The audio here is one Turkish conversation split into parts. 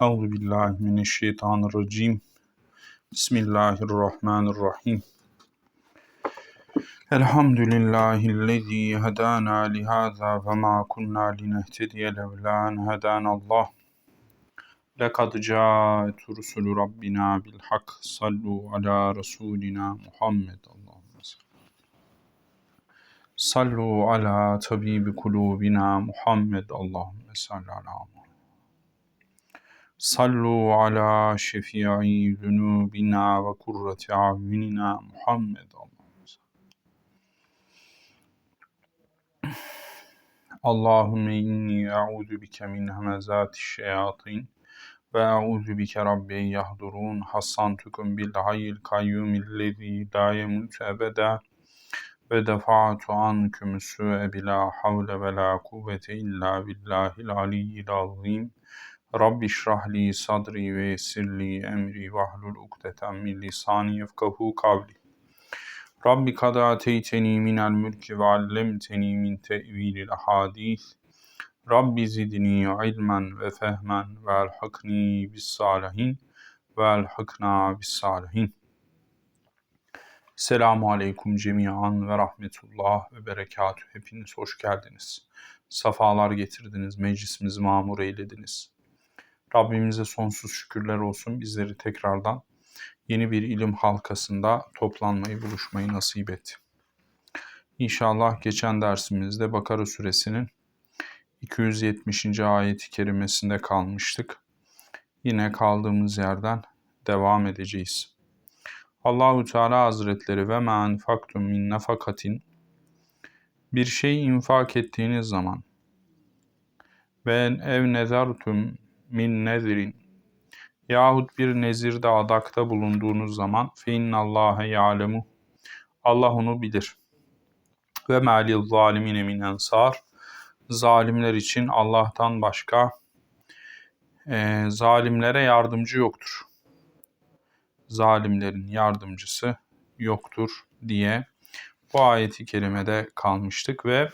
Euzu billahi mineşşeytanirracim. Bismillahirrahmanirrahim. Elhamdülillahillezî hedâna lihâzâ ve mâ kunnâ linehtediye levlâ en hedânallah. Lekad câet rusulü Rabbina bil hak. Sallu ala Resulina Muhammed. Allahümme Sallu ala tabibi kulubina Muhammed. Allahümme salli ala Muhammed. Sallu ala şefii zunubina ve kurrati avinina Muhammed. Allahümme inni e'udu bike min hemezati şeyatin ve e'udu bike rabbi yahdurun hassantukum bil hayyil kayyumillezî la yemutu ebeda ve defa'tu ankum su'e bila havle ve la kuvvete illa billahil aliyyil azim. Rabbi şrahli sadri ve yessirli emri vahlul ukdeten min lisani yefkahu kavli. Rabbi kad ateyteni minel mülki ve allemteni min tevilil hadis. Rabbi zidni ilmen ve fehmen ve elhakni bis salihin ve elhakna bis salihin. Selamu aleyküm cemiyan ve rahmetullah ve berekatü. Hepiniz hoş geldiniz. Safalar getirdiniz, meclisimizi mamur eylediniz. Rabbimize sonsuz şükürler olsun bizleri tekrardan yeni bir ilim halkasında toplanmayı, buluşmayı nasip etti. İnşallah geçen dersimizde Bakara suresinin 270. ayeti kerimesinde kalmıştık. Yine kaldığımız yerden devam edeceğiz. Allahu Teala Hazretleri ve ma enfaktum min nafakatin bir şey infak ettiğiniz zaman ve ev nezartum min nezirin yahut bir nezirde adakta bulunduğunuz zaman fe innallâhe ya'lemu Allah onu bilir. Ve mâlil zalimine min ensar zalimler için Allah'tan başka e, zalimlere yardımcı yoktur. Zalimlerin yardımcısı yoktur diye bu ayeti kerimede kalmıştık ve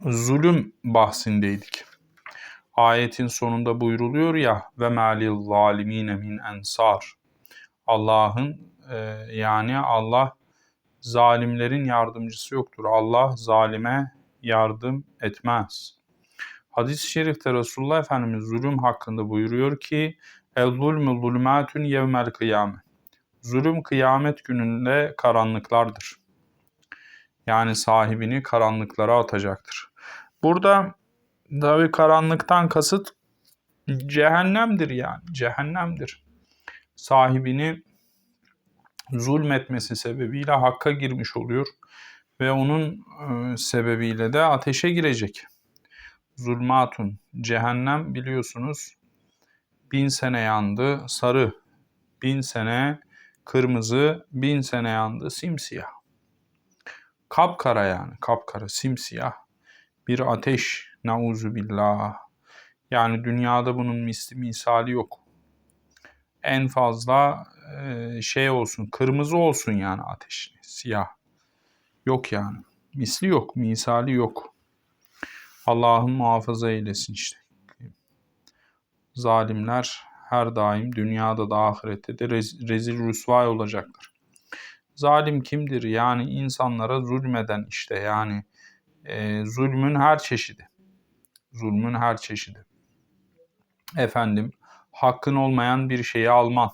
zulüm bahsindeydik ayetin sonunda buyruluyor ya ve malil zalimine min ensar. Allah'ın e, yani Allah zalimlerin yardımcısı yoktur. Allah zalime yardım etmez. Hadis-i şerifte Resulullah Efendimiz zulüm hakkında buyuruyor ki El zulmü zulmâtün yevmel kıyame. Zulüm kıyamet gününde karanlıklardır. Yani sahibini karanlıklara atacaktır. Burada Tabi karanlıktan kasıt cehennemdir yani. Cehennemdir. Sahibini zulmetmesi sebebiyle hakka girmiş oluyor ve onun e, sebebiyle de ateşe girecek. Zulmatun, cehennem biliyorsunuz bin sene yandı sarı, bin sene kırmızı, bin sene yandı simsiyah. Kapkara yani, kapkara, simsiyah bir ateş Nauzu billah. Yani dünyada bunun misli misali yok. En fazla şey olsun, kırmızı olsun yani ateş, siyah. Yok yani. Misli yok, misali yok. Allah'ın muhafaza eylesin işte. Zalimler her daim dünyada da ahirette de rez, rezil rüsvay olacaklar. Zalim kimdir? Yani insanlara zulmeden işte yani e, zulmün her çeşidi zulmün her çeşidi. Efendim, hakkın olmayan bir şeyi alman,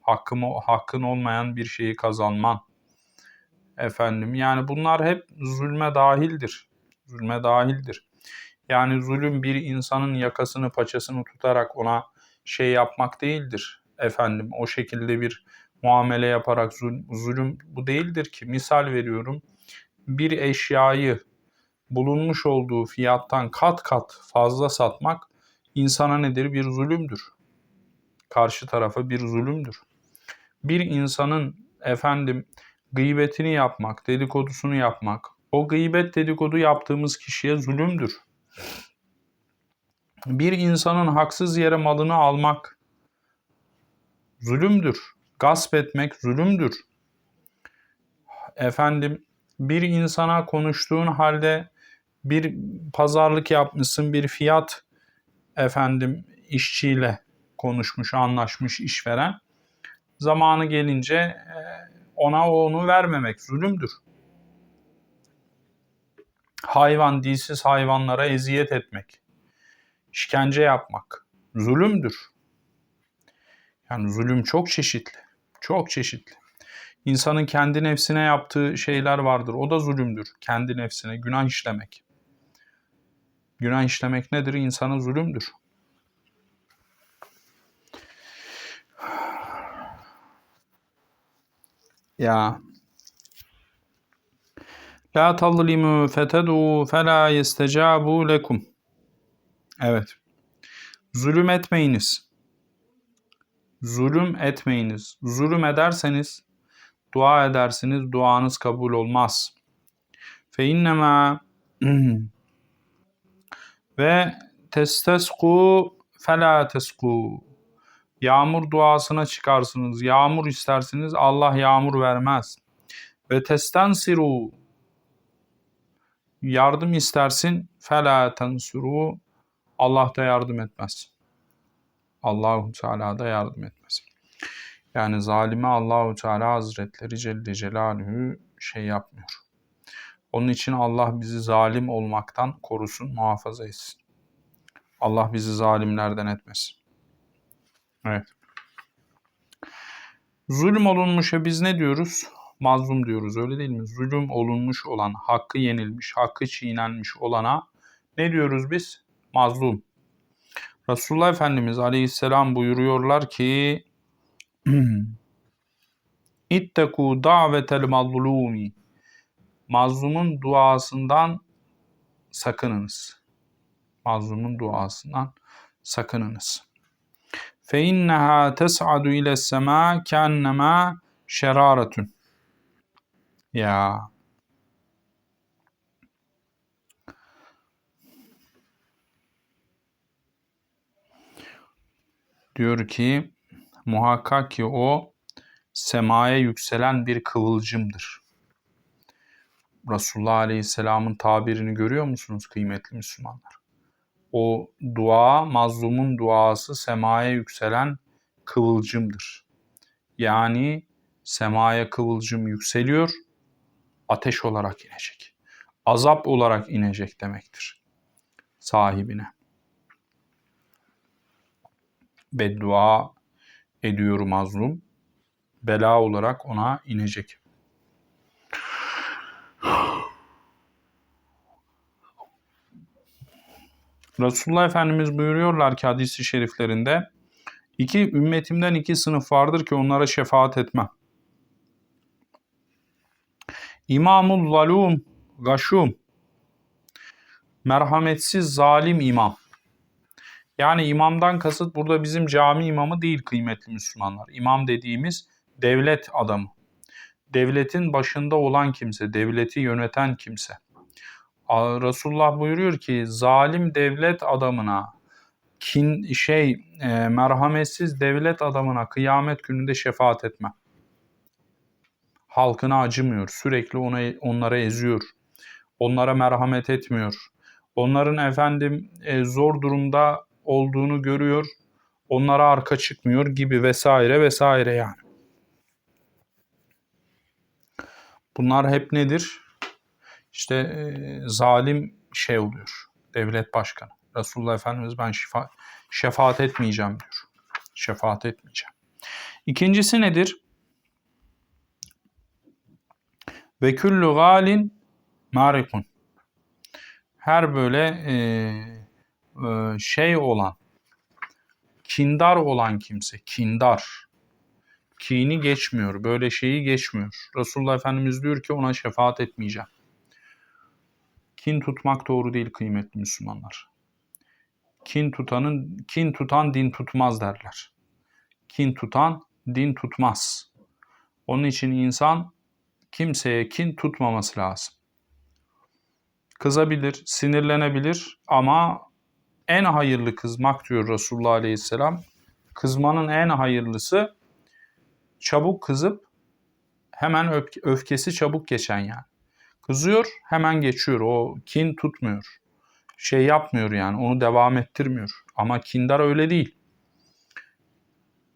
hakkım, hakkın olmayan bir şeyi kazanman. Efendim, yani bunlar hep zulme dahildir. Zulme dahildir. Yani zulüm bir insanın yakasını paçasını tutarak ona şey yapmak değildir. Efendim o şekilde bir muamele yaparak zulüm, zulüm bu değildir ki. Misal veriyorum bir eşyayı bulunmuş olduğu fiyattan kat kat fazla satmak insana nedir? Bir zulümdür. Karşı tarafa bir zulümdür. Bir insanın efendim gıybetini yapmak, dedikodusunu yapmak, o gıybet dedikodu yaptığımız kişiye zulümdür. Bir insanın haksız yere malını almak zulümdür. Gasp etmek zulümdür. Efendim bir insana konuştuğun halde bir pazarlık yapmışsın, bir fiyat efendim işçiyle konuşmuş, anlaşmış işveren. Zamanı gelince e, ona onu vermemek zulümdür. Hayvan, dilsiz hayvanlara eziyet etmek, işkence yapmak zulümdür. Yani zulüm çok çeşitli, çok çeşitli. İnsanın kendi nefsine yaptığı şeyler vardır. O da zulümdür. Kendi nefsine günah işlemek. Günah işlemek nedir? İnsana zulümdür. Ya La tazlimu fetedu fela yestecabu lekum. Evet. Zulüm etmeyiniz. Zulüm etmeyiniz. Zulüm ederseniz dua edersiniz, duanız kabul olmaz. Fe innema ve testesku fela tesku. Yağmur duasına çıkarsınız. Yağmur istersiniz. Allah yağmur vermez. Ve testensiru yardım istersin. Fela tensiru Allah da yardım etmez. Allahu Teala da yardım etmez. Yani zalime Allahu Teala Hazretleri Celle Celaluhu şey yapmıyor. Onun için Allah bizi zalim olmaktan korusun, muhafaza etsin. Allah bizi zalimlerden etmesin. Evet. Zulüm olunmuşa biz ne diyoruz? Mazlum diyoruz öyle değil mi? Zulüm olunmuş olan, hakkı yenilmiş, hakkı çiğnenmiş olana ne diyoruz biz? Mazlum. Resulullah Efendimiz Aleyhisselam buyuruyorlar ki İtteku davetel mazlumi Mazlumun duasından sakınınız. Mazlumun duasından sakınınız. Fe inneha tes'adu ile sema kennema şeraretun. Ya diyor ki muhakkak ki o semaya yükselen bir kıvılcımdır. Resulullah Aleyhisselam'ın tabirini görüyor musunuz kıymetli Müslümanlar? O dua, mazlumun duası semaya yükselen kıvılcımdır. Yani semaya kıvılcım yükseliyor, ateş olarak inecek. Azap olarak inecek demektir sahibine. Beddua ediyor mazlum. Bela olarak ona inecek. Resulullah Efendimiz buyuruyorlar ki hadisi şeriflerinde iki ümmetimden iki sınıf vardır ki onlara şefaat etmem. İmamul zalum gaşum merhametsiz zalim imam. Yani imamdan kasıt burada bizim cami imamı değil kıymetli Müslümanlar. İmam dediğimiz devlet adamı. Devletin başında olan kimse, devleti yöneten kimse. Resulullah buyuruyor ki zalim devlet adamına kin şey e, merhametsiz devlet adamına kıyamet gününde şefaat etme. Halkına acımıyor. Sürekli ona onlara eziyor. Onlara merhamet etmiyor. Onların efendim e, zor durumda olduğunu görüyor. Onlara arka çıkmıyor gibi vesaire vesaire yani. Bunlar hep nedir? İşte e, zalim şey oluyor. Devlet başkanı. Resulullah Efendimiz ben şifa, şefaat etmeyeceğim diyor. Şefaat etmeyeceğim. İkincisi nedir? Ve küllü galin marikun. Her böyle e, e, şey olan, kindar olan kimse, kindar, kini geçmiyor, böyle şeyi geçmiyor. Resulullah Efendimiz diyor ki ona şefaat etmeyeceğim. Kin tutmak doğru değil kıymetli Müslümanlar. Kin tutanın kin tutan din tutmaz derler. Kin tutan din tutmaz. Onun için insan kimseye kin tutmaması lazım. Kızabilir, sinirlenebilir ama en hayırlı kızmak diyor Resulullah Aleyhisselam. Kızmanın en hayırlısı çabuk kızıp hemen öfke, öfkesi çabuk geçen yani. Kızıyor hemen geçiyor. O kin tutmuyor. şey yapmıyor yani onu devam ettirmiyor. Ama kindar öyle değil.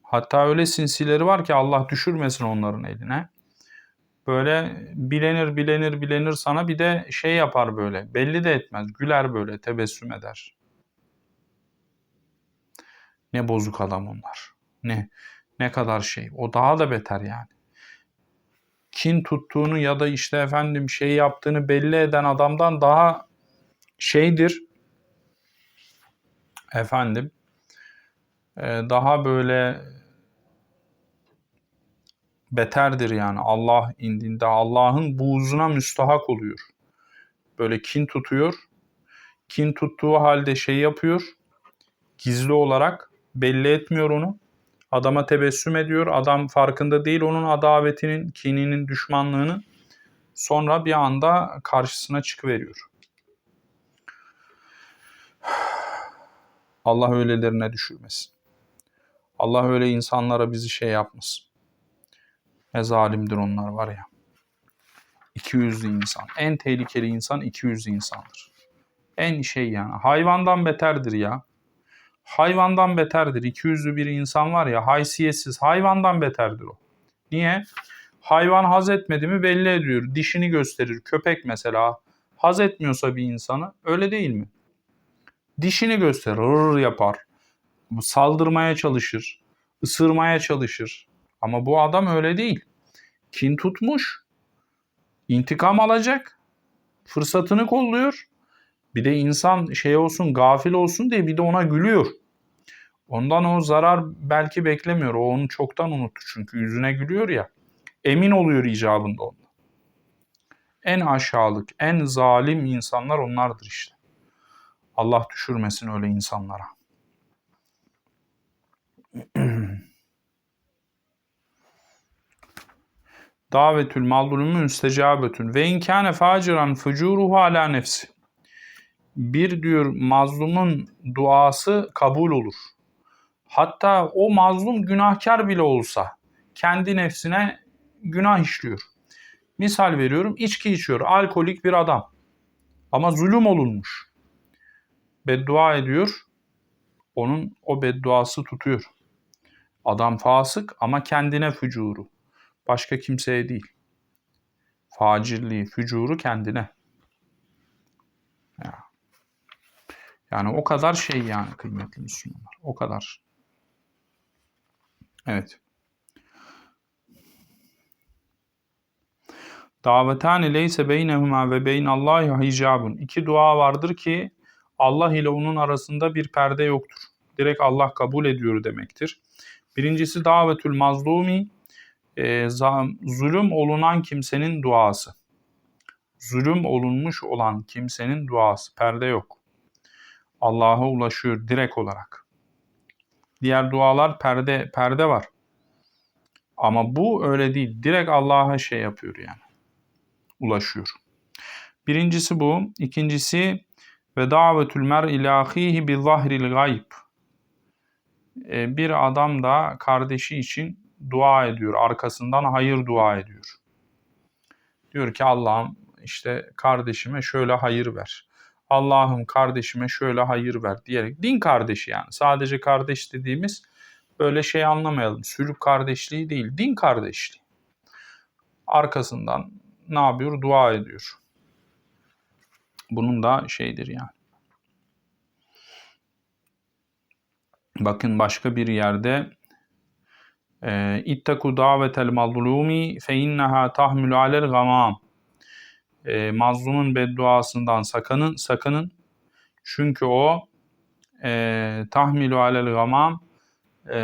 Hatta öyle sinsileri var ki Allah düşürmesin onların eline. Böyle bilenir bilenir bilenir sana bir de şey yapar böyle. Belli de etmez. Güler böyle tebessüm eder. Ne bozuk adam onlar. Ne ne kadar şey. O daha da beter yani. Kin tuttuğunu ya da işte efendim şey yaptığını belli eden adamdan daha şeydir. Efendim e, daha böyle beterdir yani Allah indinde Allah'ın buğzuna müstahak oluyor. Böyle kin tutuyor. Kin tuttuğu halde şey yapıyor. Gizli olarak belli etmiyor onu. Adama tebessüm ediyor. Adam farkında değil onun adavetinin, kininin, düşmanlığını. Sonra bir anda karşısına çıkıveriyor. Allah öylelerine düşürmesin. Allah öyle insanlara bizi şey yapmasın. Ne zalimdir onlar var ya. İki yüzlü insan. En tehlikeli insan iki yüzlü insandır. En şey yani. Hayvandan beterdir ya. Hayvandan beterdir. İki yüzlü bir insan var ya haysiyetsiz. Hayvandan beterdir o. Niye? Hayvan haz etmedi mi belli ediyor. Dişini gösterir. Köpek mesela haz etmiyorsa bir insanı öyle değil mi? Dişini gösterir. Rır yapar. Saldırmaya çalışır. ısırmaya çalışır. Ama bu adam öyle değil. Kin tutmuş. intikam alacak. Fırsatını kolluyor. Bir de insan şey olsun, gafil olsun diye bir de ona gülüyor. Ondan o zarar belki beklemiyor. O onu çoktan unuttu çünkü yüzüne gülüyor ya. Emin oluyor icabında ondan. En aşağılık, en zalim insanlar onlardır işte. Allah düşürmesin öyle insanlara. Davetül mazlumu müstecabetün ve inkâne faciran fucuruhu ala nefsi. Bir diyor mazlumun duası kabul olur. Hatta o mazlum günahkar bile olsa kendi nefsine günah işliyor. Misal veriyorum içki içiyor alkolik bir adam ama zulüm olunmuş. Beddua ediyor onun o bedduası tutuyor. Adam fasık ama kendine fücuru. Başka kimseye değil. Facirliği, fücuru kendine. Yani o kadar şey yani kıymetli Müslümanlar. O kadar. Evet. Davetani leyse beynehuma ve beynallahi hicabun. İki dua vardır ki Allah ile onun arasında bir perde yoktur. Direkt Allah kabul ediyor demektir. Birincisi davetül mazlumi e, zulüm olunan kimsenin duası. Zulüm olunmuş olan kimsenin duası. Perde yok. Allah'a ulaşıyor direkt olarak. Diğer dualar perde perde var. Ama bu öyle değil. Direkt Allah'a şey yapıyor yani. Ulaşıyor. Birincisi bu. İkincisi ve davetül mer ilahihi bi zahril gayb. Bir adam da kardeşi için dua ediyor. Arkasından hayır dua ediyor. Diyor ki Allah'ım işte kardeşime şöyle hayır ver. Allah'ım kardeşime şöyle hayır ver diyerek din kardeşi yani. Sadece kardeş dediğimiz böyle şey anlamayalım. Sülük kardeşliği değil, din kardeşliği. Arkasından ne yapıyor? Dua ediyor. Bunun da şeydir yani. Bakın başka bir yerde ee, İttaku davetel mazlumi fe inneha tahmilu alel gamam. E, mazlumun bedduasından sakının, sakının. Çünkü o e, tahmilu alel gamam e,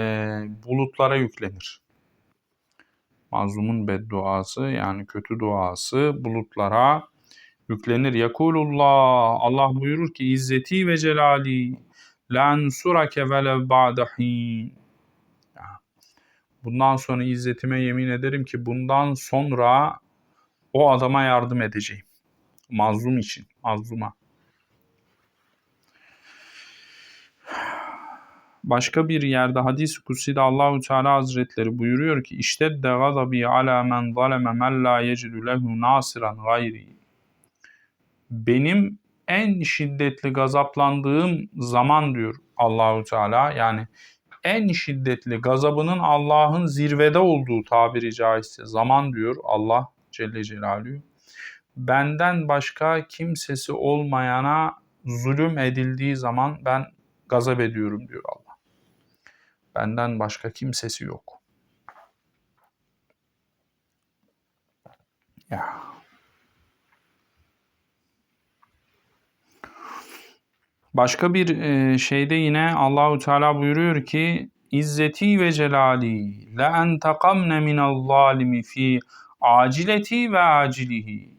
bulutlara yüklenir. Mazlumun bedduası yani kötü duası bulutlara yüklenir. Yakulullah Allah buyurur ki izzeti ve celali la ensurake velev ba'dahin Bundan sonra izzetime yemin ederim ki bundan sonra o adama yardım edeceğim. Mazlum için, mazluma. Başka bir yerde hadis kutsi'de Allahu Teala Hazretleri buyuruyor ki işte de gadabi ala men zaleme men la yecidu lehu nasiran gayri. Benim en şiddetli gazaplandığım zaman diyor Allahu Teala yani en şiddetli gazabının Allah'ın zirvede olduğu tabiri caizse zaman diyor Allah Celle Celaluhu. Benden başka kimsesi olmayana zulüm edildiği zaman ben gazap ediyorum diyor Allah. Benden başka kimsesi yok. Ya. Başka bir e, şeyde yine Allahu Teala buyuruyor ki İzzeti ve celali la entekamne minel zalimi fi acileti ve acilihi.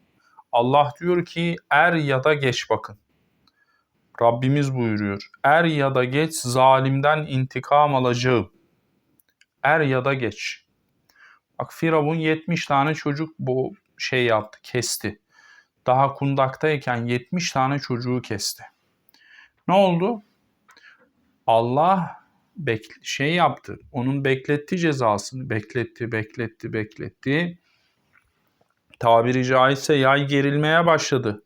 Allah diyor ki er ya da geç bakın. Rabbimiz buyuruyor. Er ya da geç zalimden intikam alacağım. Er ya da geç. Bak Firavun 70 tane çocuk bu şey yaptı, kesti. Daha kundaktayken 70 tane çocuğu kesti. Ne oldu? Allah bek şey yaptı. Onun bekletti cezasını. Bekletti, bekletti, bekletti. Tabiri caizse yay gerilmeye başladı.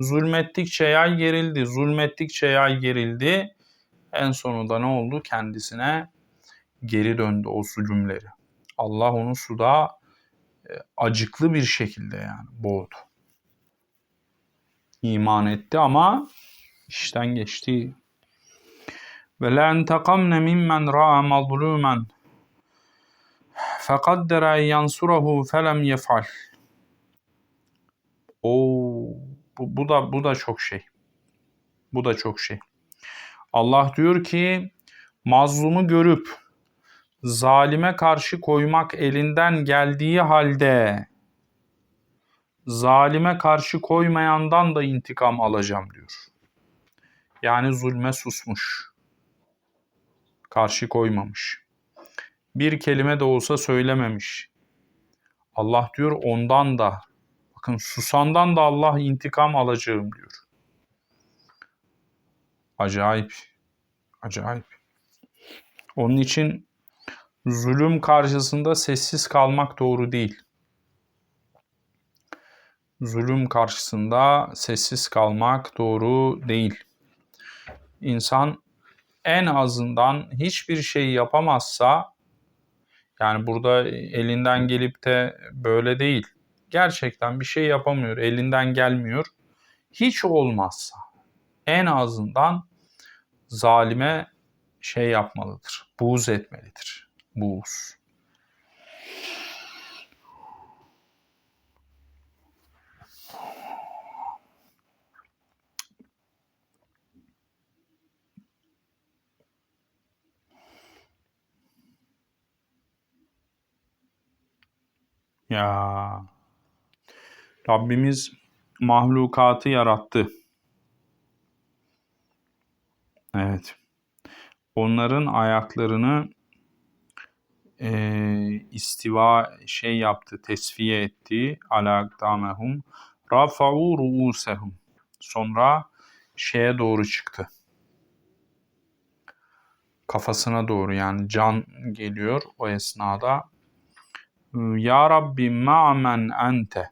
Zulmettikçe yay gerildi, zulmettikçe yay gerildi. En sonunda ne oldu? Kendisine geri döndü o zulümleri. Allah onu suda e, acıklı bir şekilde yani boğdu. İman etti ama işten geçti. Ve la entekamne mimmen ra'a mazlumen fekaddere yansurahu felem yef'al. Oo, bu, bu da bu da çok şey. Bu da çok şey. Allah diyor ki mazlumu görüp zalime karşı koymak elinden geldiği halde zalime karşı koymayandan da intikam alacağım diyor. Yani zulme susmuş. Karşı koymamış. Bir kelime de olsa söylememiş. Allah diyor ondan da bakın susandan da Allah intikam alacağım diyor. Acayip. Acayip. Onun için zulüm karşısında sessiz kalmak doğru değil. Zulüm karşısında sessiz kalmak doğru değil. İnsan en azından hiçbir şey yapamazsa yani burada elinden gelip de böyle değil. Gerçekten bir şey yapamıyor, elinden gelmiyor. Hiç olmazsa en azından zalime şey yapmalıdır. Buğz etmelidir. Buğz. Ya Rabbimiz mahlukatı yarattı. Evet. Onların ayaklarını e, istiva şey yaptı, tesfiye etti. Ala gdamehum. Rafa'u ru'usehum. Sonra şeye doğru çıktı. Kafasına doğru yani can geliyor o esnada. Ya Rabbi ma'men ente.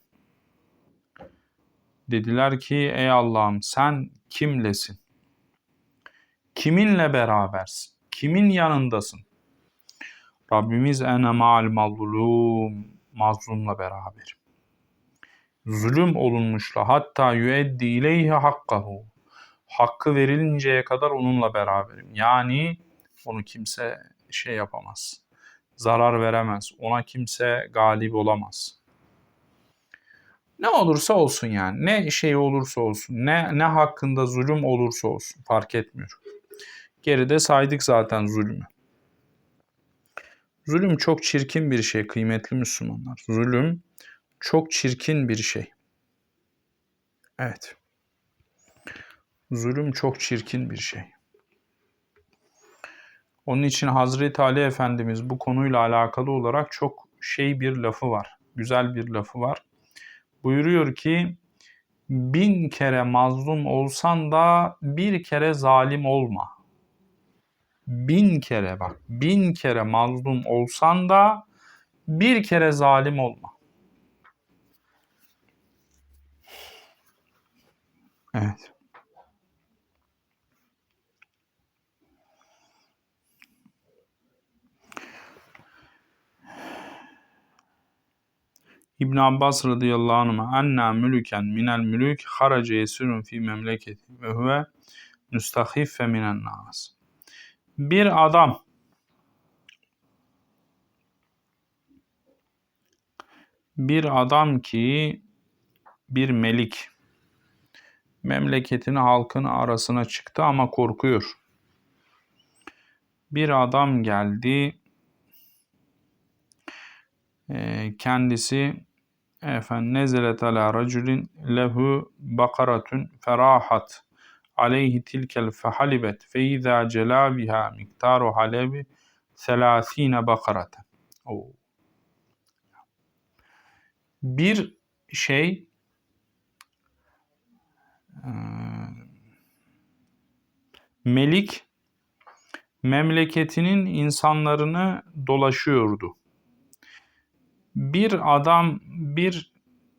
Dediler ki ey Allah'ım sen kimlesin? Kiminle berabersin? Kimin yanındasın? Rabbimiz ene ma'al mazlum. Mazlumla beraber. Zulüm olunmuşla hatta yüeddi ileyhi hakkahu. Hakkı verilinceye kadar onunla beraberim. Yani onu kimse şey yapamaz. Zarar veremez. Ona kimse galip olamaz. Ne olursa olsun yani. Ne şey olursa olsun. Ne, ne hakkında zulüm olursa olsun. Fark etmiyor. Geride saydık zaten zulmü. Zulüm çok çirkin bir şey kıymetli Müslümanlar. Zulüm çok çirkin bir şey. Evet. Zulüm çok çirkin bir şey. Onun için Hazreti Ali Efendimiz bu konuyla alakalı olarak çok şey bir lafı var. Güzel bir lafı var. Buyuruyor ki bin kere mazlum olsan da bir kere zalim olma. Bin kere bak bin kere mazlum olsan da bir kere zalim olma. Evet. İbn Abbas radıyallahu anh anna mülüken minel mülük harace yesirun fi memleketi ve huve müstahiffe minen nas. Bir adam bir adam ki bir melik memleketin halkın arasına çıktı ama korkuyor. Bir adam geldi kendisi efendim nezelet ala raculin lehu bakaratun ferahat aleyhi tilkel fehalibet fe izâ celâ biha miktaru halebi selâsîne bakaraten. Bir şey Melik memleketinin insanlarını dolaşıyordu bir adam bir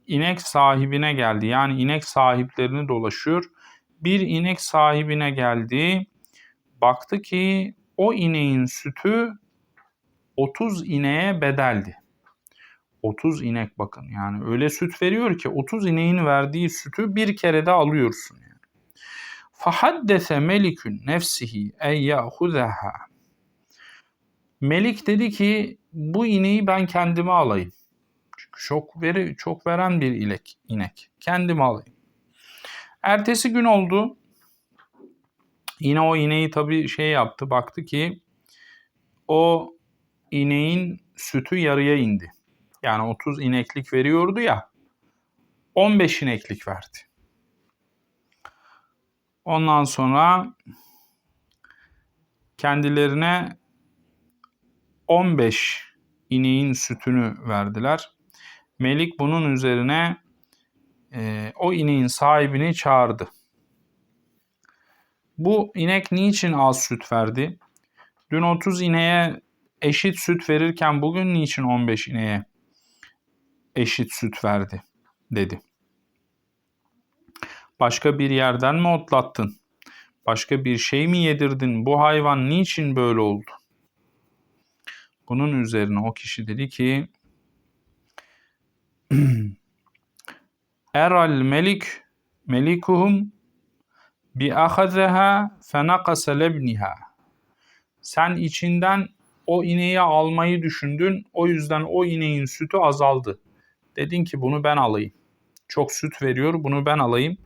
inek sahibine geldi. Yani inek sahiplerini dolaşıyor. Bir inek sahibine geldi. Baktı ki o ineğin sütü 30 ineğe bedeldi. 30 inek bakın yani öyle süt veriyor ki 30 ineğin verdiği sütü bir kerede alıyorsun yani. Fahaddese melikün nefsihi en ya'huzaha. Melik dedi ki bu ineği ben kendime alayım. Çünkü çok veri çok veren bir inek, inek. Kendime alayım. Ertesi gün oldu. Yine o ineği tabii şey yaptı. Baktı ki o ineğin sütü yarıya indi. Yani 30 ineklik veriyordu ya. 15 ineklik verdi. Ondan sonra kendilerine 15 ineğin sütünü verdiler. Melik bunun üzerine e, o ineğin sahibini çağırdı. Bu inek niçin az süt verdi? Dün 30 ineğe eşit süt verirken bugün niçin 15 ineğe eşit süt verdi dedi. Başka bir yerden mi otlattın? Başka bir şey mi yedirdin? Bu hayvan niçin böyle oldu? Bunun üzerine o kişi dedi ki Eral melik melikuhum bi ahazaha fenakasa lebniha. Sen içinden o ineği almayı düşündün. O yüzden o ineğin sütü azaldı. Dedin ki bunu ben alayım. Çok süt veriyor bunu ben alayım.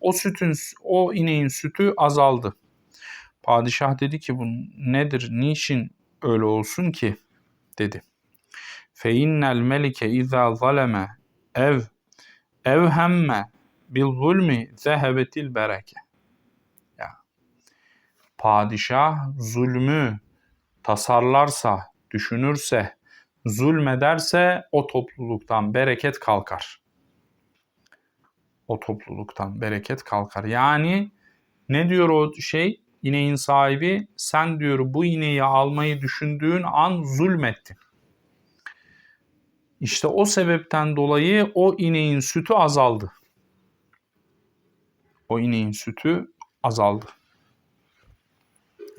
O sütün o ineğin sütü azaldı. Padişah dedi ki bu nedir? Niçin öyle olsun ki? Dedi. Fe innel melike izâ zaleme ev evhemme bil zulmi zehebetil bereke. Ya. Padişah zulmü tasarlarsa, düşünürse, zulmederse o topluluktan bereket kalkar. O topluluktan bereket kalkar. Yani ne diyor o şey? İneğin sahibi sen diyor bu ineği almayı düşündüğün an zulmettin. İşte o sebepten dolayı o ineğin sütü azaldı. O ineğin sütü azaldı.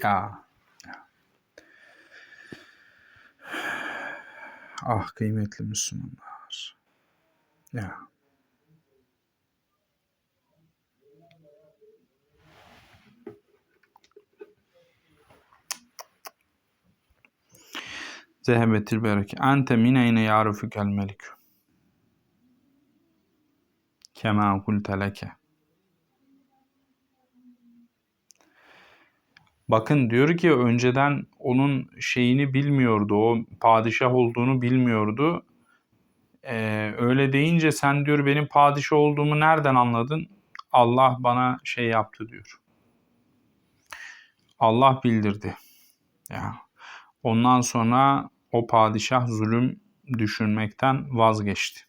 Ya. Ah kıymetli Müslümanlar. Ya. Zehebetil bereke. Ente min eyne yarifukel melik. Kema kulte leke. Bakın diyor ki önceden onun şeyini bilmiyordu. O padişah olduğunu bilmiyordu. Ee, öyle deyince sen diyor benim padişah olduğumu nereden anladın? Allah bana şey yaptı diyor. Allah bildirdi. Ya. Ondan sonra o padişah zulüm düşünmekten vazgeçti.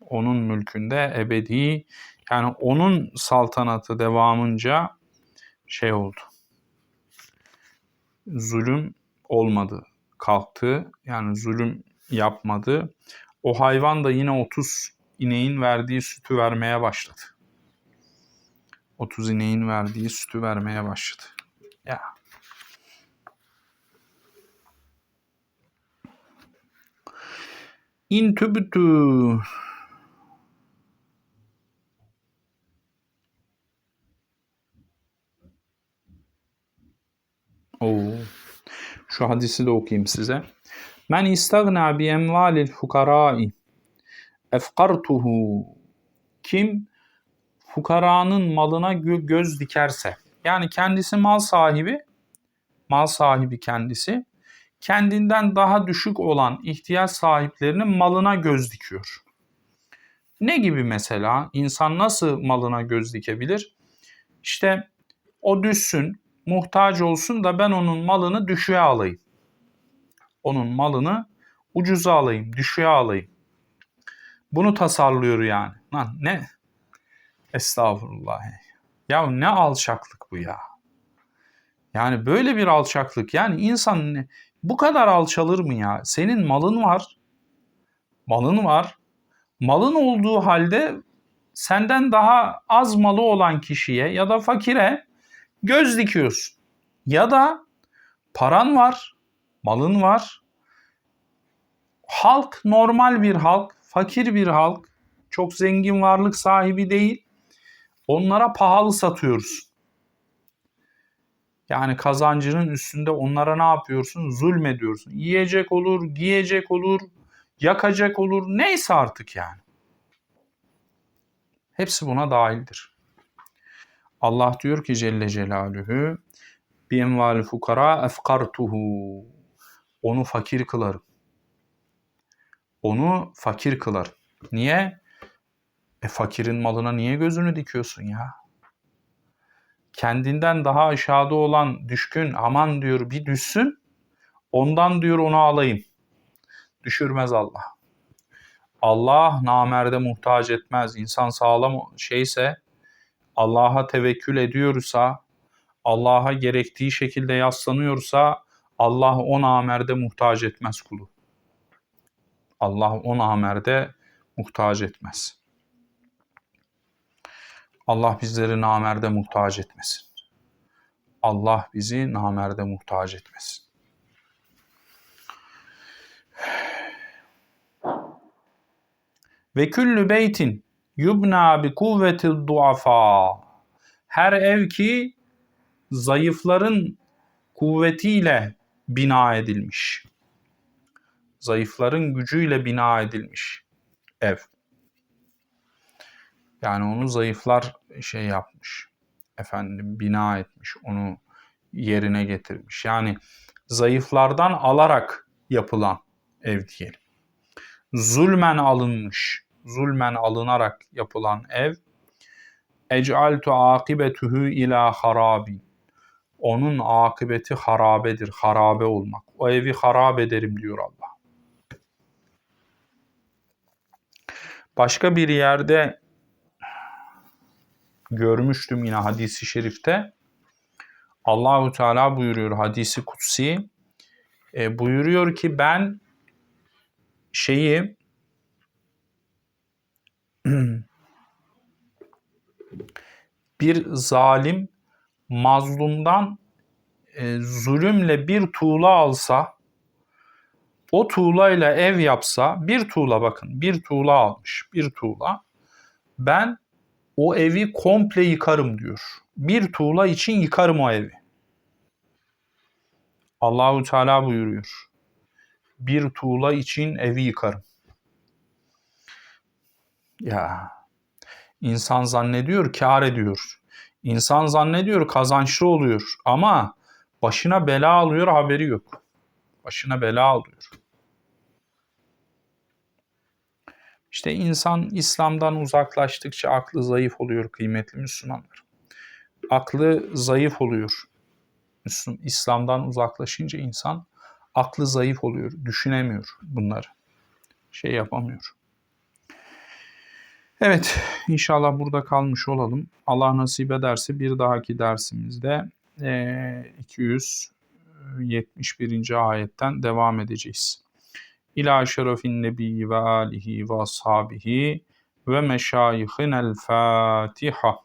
Onun mülkünde ebedi yani onun saltanatı devamınca şey oldu. Zulüm olmadı. Kalktı. Yani zulüm yapmadı. O hayvan da yine 30 ineğin verdiği sütü vermeye başladı. 30 ineğin verdiği sütü vermeye başladı. Ya İn tübtü Oo. Şu hadisi de okuyayım size. Men istagna bi emvalil fukarai efkartuhu kim fukaranın malına gö- göz dikerse yani kendisi mal sahibi mal sahibi kendisi kendinden daha düşük olan ihtiyaç sahiplerinin malına göz dikiyor. Ne gibi mesela? İnsan nasıl malına göz dikebilir? İşte o düşsün, muhtaç olsun da ben onun malını düşüğe alayım. Onun malını ucuza alayım, düşüğe alayım. Bunu tasarlıyor yani. Lan ne? Estağfurullah. Ya ne alçaklık bu ya. Yani böyle bir alçaklık. Yani insan bu kadar alçalır mı ya? Senin malın var. Malın var. Malın olduğu halde senden daha az malı olan kişiye ya da fakire göz dikiyorsun. Ya da paran var, malın var. Halk normal bir halk, fakir bir halk, çok zengin varlık sahibi değil. Onlara pahalı satıyoruz. Yani kazancının üstünde onlara ne yapıyorsun? Zulmediyorsun. Yiyecek olur, giyecek olur, yakacak olur. Neyse artık yani. Hepsi buna dahildir. Allah diyor ki Celle Celaluhu bi enval fukara efkartuhu onu fakir kılarım. Onu fakir kılarım. Niye? E fakirin malına niye gözünü dikiyorsun ya? Kendinden daha aşağıda olan düşkün aman diyor bir düşsün ondan diyor onu alayım. Düşürmez Allah. Allah namerde muhtaç etmez. İnsan sağlam şeyse Allah'a tevekkül ediyorsa Allah'a gerektiği şekilde yaslanıyorsa Allah o namerde muhtaç etmez kulu. Allah o namerde muhtaç etmez. Allah bizleri namerde muhtaç etmesin. Allah bizi namerde muhtaç etmesin. Ve küllü beytin yubna bi kuvvetil duafa. Her ev ki zayıfların kuvvetiyle bina edilmiş. Zayıfların gücüyle bina edilmiş ev. Yani onu zayıflar şey yapmış. Efendim bina etmiş. Onu yerine getirmiş. Yani zayıflardan alarak yapılan ev diyelim. Zulmen alınmış. Zulmen alınarak yapılan ev. Ec'altu akibetuhu ila harabi. Onun akıbeti harabedir. Harabe olmak. O evi harap ederim diyor Allah. Başka bir yerde görmüştüm yine hadisi şerifte. Allahu Teala buyuruyor hadisi kutsi. E, buyuruyor ki ben şeyi bir zalim mazlumdan e, zulümle bir tuğla alsa o tuğlayla ev yapsa bir tuğla bakın bir tuğla almış bir tuğla ben o evi komple yıkarım diyor. Bir tuğla için yıkarım o evi. Allahu Teala buyuruyor. Bir tuğla için evi yıkarım. Ya insan zannediyor kar ediyor. İnsan zannediyor kazançlı oluyor ama başına bela alıyor haberi yok. Başına bela alıyor. İşte insan İslam'dan uzaklaştıkça aklı zayıf oluyor kıymetli Müslümanlar. Aklı zayıf oluyor. Müslüm, İslam'dan uzaklaşınca insan aklı zayıf oluyor. Düşünemiyor bunları. Şey yapamıyor. Evet, inşallah burada kalmış olalım. Allah nasip ederse bir dahaki dersimizde 271. ayetten devam edeceğiz. إلى شرف النبي وآله وأصحابه ومشايخنا الفاتحة.